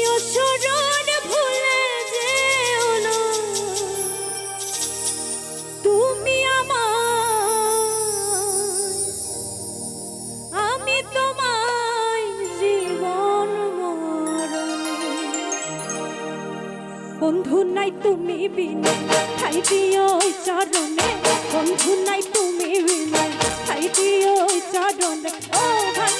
রাখিও স্মরণ ভুলে যেও না। তুমি আমার, আমি তোমায় জীবন মরণে। বন্ধু নাই তুমি বিনা খাই দিও ওই চরণে। বন্ধু নাই তুমি বিনা খাই দিও ওই চরণে। ও ভাই